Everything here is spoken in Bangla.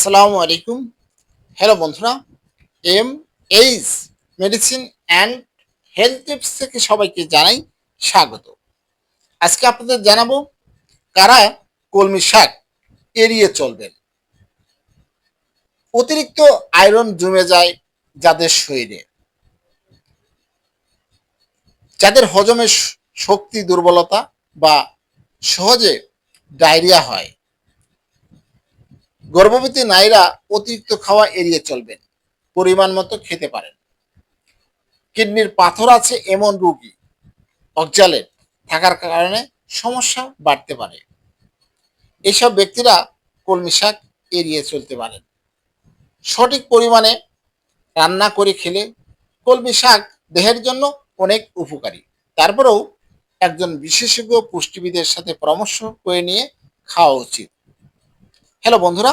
আসসালামু আলাইকুম। হ্যালো বন্ধুরা M H medicine and health tips থেকে সবাইকে জানাই স্বাগত। আজকে আপনাদের জানাব কারা কলমি শাক এড়িয়ে চলবেন। অতিরিক্ত আয়রন জমে যায় যাদের শরীরে। যাদের হজমের শক্তি দুর্বলতা বা সহজে ডায়রিয়া হয় গর্ভবতী নারীরা অতিরিক্ত খাওয়া এড়িয়ে চলবেন, পরিমাণ মতো খেতে পারেন। কিডনির পাথর আছে এমন রোগী অক্সালেট থাকার কারণে সমস্যা বাড়তে পারে। এসব ব্যক্তিরা কলমি শাক এড়িয়ে চলতে পারেন। সঠিক পরিমাণে রান্না করে খেলে কলমি শাক দেহের জন্য অনেক উপকারী। তারপরেও একজন বিশেষজ্ঞ পুষ্টিবিদের সাথে পরামর্শ করে নিয়ে খাওয়া উচিত। হ্যালো বন্ধুরা